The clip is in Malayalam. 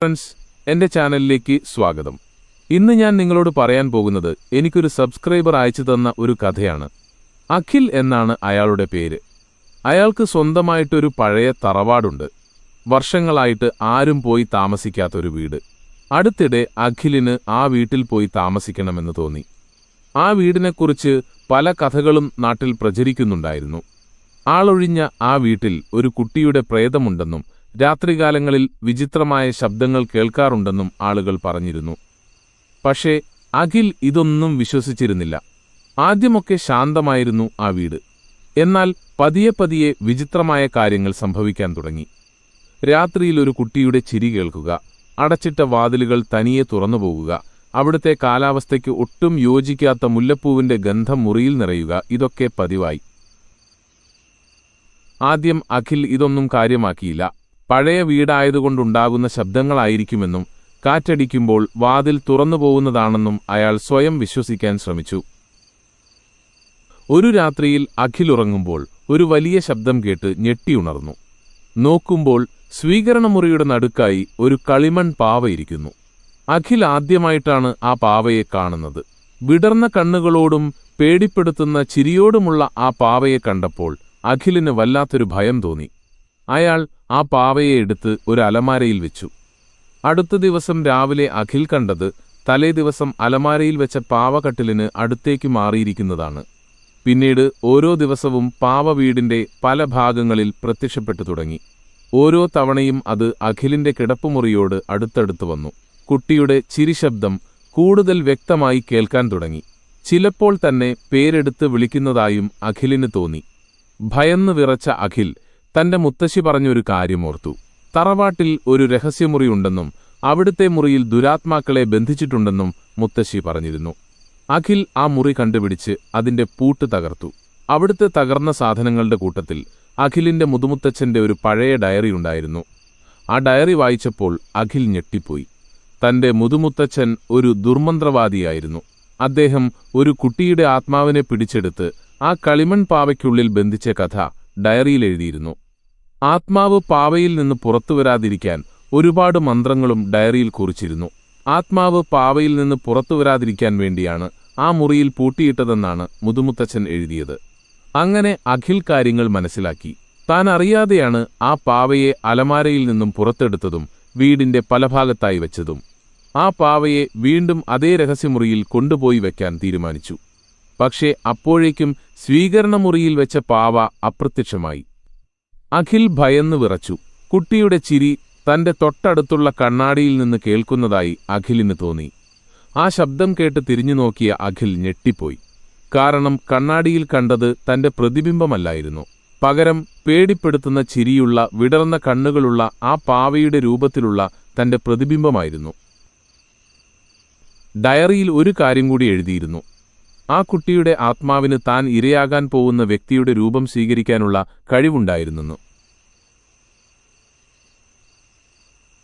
ഫ്രണ്ട്സ് എന്റെ ചാനലിലേക്ക് സ്വാഗതം. ഇന്ന് ഞാൻ നിങ്ങളോട് പറയാൻ പോകുന്നത് എനിക്കൊരു സബ്സ്ക്രൈബർ അയച്ചു തന്ന ഒരു കഥയാണ്. അഖിൽ എന്നാണ് അയാളുടെ പേര്. അയാൾക്ക് സ്വന്തമായിട്ടൊരു പഴയ തറവാടുണ്ട്. വർഷങ്ങളായിട്ട് ആരും പോയി താമസിക്കാത്തൊരു വീട്. അടുത്തിടെ അഖിലിന് ആ വീട്ടിൽ പോയി താമസിക്കണമെന്ന് തോന്നി. ആ വീടിനെക്കുറിച്ച് പല കഥകളും നാട്ടിൽ പ്രചരിക്കുന്നുണ്ടായിരുന്നു. ആളൊഴിഞ്ഞ ആ വീട്ടിൽ ഒരു കുട്ടിയുടെ പ്രേതമുണ്ടെന്നും രാത്രികാലങ്ങളിൽ വിചിത്രമായ ശബ്ദങ്ങൾ കേൾക്കാറുണ്ടെന്നും ആളുകൾ പറഞ്ഞിരുന്നു. പക്ഷേ അഖിൽ ഇതൊന്നും വിശ്വസിച്ചിരുന്നില്ല. ആദ്യമൊക്കെ ശാന്തമായിരുന്നു ആ വീട്. എന്നാൽ പതിയെ പതിയെ വിചിത്രമായ കാര്യങ്ങൾ സംഭവിക്കാൻ തുടങ്ങി. രാത്രിയിൽ ഒരു കുട്ടിയുടെ ചിരി കേൾക്കുക അടച്ചിട്ട വാതിലുകൾ തനിയെ തുറന്നുപോകുക അവിടുത്തെ കാലാവസ്ഥയ്ക്ക് ഒട്ടും യോജിക്കാത്ത മുല്ലപ്പൂവിന്റെ ഗന്ധം മുറിയിൽ നിറയുക ഇതൊക്കെ പതിവായി. ആദ്യം അഖിൽ ഇതൊന്നും കാര്യമാക്കിയില്ല. പഴയ വീടായതുകൊണ്ടുണ്ടാകുന്ന ശബ്ദങ്ങളായിരിക്കുമെന്നും കാറ്റടിക്കുമ്പോൾ വാതിൽ തുറന്നുപോകുന്നതാണെന്നും അയാൾ സ്വയം വിശ്വസിക്കാൻ ശ്രമിച്ചു. ഒരു രാത്രിയിൽ അഖിലുറങ്ങുമ്പോൾ ഒരു വലിയ ശബ്ദം കേട്ട് ഞെട്ടിയുണർന്നു നോക്കുമ്പോൾ സ്വീകരണമുറിയുടെ നടുക്കായി ഒരു കളിമൺ പാവയിരിക്കുന്നു അഖിൽ ആദ്യമായിട്ടാണ് ആ പാവയെ കാണുന്നത്. വിടർന്ന കണ്ണുകളോടും പേടിപ്പെടുത്തുന്ന ചിരിയോടുമുള്ള ആ പാവയെ കണ്ടപ്പോൾ അഖിലിന് വല്ലാത്തൊരു ഭയം തോന്നി. അയാൾ ആ പാവയെ എടുത്ത് ഒരു അലമാരയിൽ വെച്ചു. അടുത്ത ദിവസം രാവിലെ അഖിൽ കണ്ടത് തലേ ദിവസം അലമാരയിൽ വെച്ച പാവകട്ടിലിന് അടുത്തേക്ക് മാറിയിരിക്കുന്നതാണ്. പിന്നീട് ഓരോ ദിവസവും പാവ വീടിന്റെ പല ഭാഗങ്ങളിൽ പ്രത്യക്ഷപ്പെട്ടു തുടങ്ങി. ഓരോ തവണയും അത് അഖിലിന്റെ കിടപ്പുമുറിയോട് അടുത്തടുത്ത് വന്നു. കുട്ടിയുടെ ചിരിശബ്ദം കൂടുതൽ വ്യക്തമായി കേൾക്കാൻ തുടങ്ങി. ചിലപ്പോൾ തന്നെ പേരെടുത്ത് വിളിക്കുന്നതായും അഖിലിന് തോന്നി. ഭയന്ന് വിറച്ച അഖിൽ തന്റെ മുത്തശ്ശി പറഞ്ഞൊരു കാര്യമോർത്തു. തറവാട്ടിൽ ഒരു രഹസ്യമുറിയുണ്ടെന്നും അവിടുത്തെ മുറിയിൽ ദുരാത്മാക്കളെ ബന്ധിച്ചിട്ടുണ്ടെന്നും മുത്തശ്ശി പറഞ്ഞിരുന്നു. അഖിൽ ആ മുറി കണ്ടുപിടിച്ച് അതിന്റെ പൂട്ട് തകർത്തു. അവിടുത്തെ തകർന്ന സാധനങ്ങളുടെ കൂട്ടത്തിൽ അഖിലിന്റെ മുതുമുത്തച്ഛന്റെ ഒരു പഴയ ഡയറി ഉണ്ടായിരുന്നു. ആ ഡയറി വായിച്ചപ്പോൾ അഖിൽ ഞെട്ടിപ്പോയി. തന്റെ മുതുമുത്തച്ഛൻ ഒരു ദുർമന്ത്രവാദിയായിരുന്നു. അദ്ദേഹം ഒരു കുട്ടിയുടെ ആത്മാവിനെ പിടിച്ചെടുത്ത് ആ കളിമൺ പാവയ്ക്കുള്ളിൽ ബന്ധിച്ച കഥ ഡയറിയിൽ എഴുതിയിരുന്നു. ആത്മാവ് പാവയിൽ നിന്ന് പുറത്തു വരാതിരിക്കാൻ ഒരുപാട് മന്ത്രങ്ങളും ഡയറിയിൽ കുറിച്ചിരുന്നു. ആത്മാവ് പാവയിൽ നിന്ന് പുറത്തു വരാതിരിക്കാൻ വേണ്ടിയാണ് ആ മുറിയിൽ പൂട്ടിയിട്ടതെന്നാണ് മുതുമുത്തച്ഛൻ എഴുതിയത്. അങ്ങനെ അഖിൽ കാര്യങ്ങൾ മനസ്സിലാക്കി. താൻ അറിയാതെയാണ് ആ പാവയെ അലമാരയിൽ നിന്നും പുറത്തെടുത്തതും വീടിന്റെ പല ഭാഗത്തായി വെച്ചതും. ആ പാവയെ വീണ്ടും അതേ രഹസ്യമുറിയിൽ കൊണ്ടുപോയി വെക്കാൻ തീരുമാനിച്ചു. പക്ഷേ അപ്പോഴേക്കും സ്വീകരണമുറിയിൽ വെച്ച പാവ അപ്രത്യക്ഷമായി. അഖിൽ ഭയന്നു വിറച്ചു. കുട്ടിയുടെ ചിരി തന്റെ തൊട്ടടുത്തുള്ള കണ്ണാടിയിൽ നിന്ന് കേൾക്കുന്നതായി അഖിലിന് തോന്നി. ആ ശബ്ദം കേട്ട് തിരിഞ്ഞു നോക്കിയ അഖിൽ ഞെട്ടിപ്പോയി. കാരണം കണ്ണാടിയിൽ കണ്ടത് തന്റെ പ്രതിബിംബമല്ലായിരുന്നു. പകരം പേടിപ്പെടുത്തുന്ന ചിരിയുള്ള വിടർന്ന കണ്ണുകളുള്ള ആ പാവയുടെ രൂപത്തിലുള്ള തന്റെ പ്രതിബിംബമായിരുന്നു. ഡയറിയിൽ ഒരു കാര്യം കൂടി എഴുതിയിരുന്നു. ആ കുട്ടിയുടെ ആത്മാവിന് താൻ ഇരയാകാൻ പോകുന്ന വ്യക്തിയുടെ രൂപം സ്വീകരിക്കാനുള്ള കഴിവുണ്ടായിരുന്നെന്നു.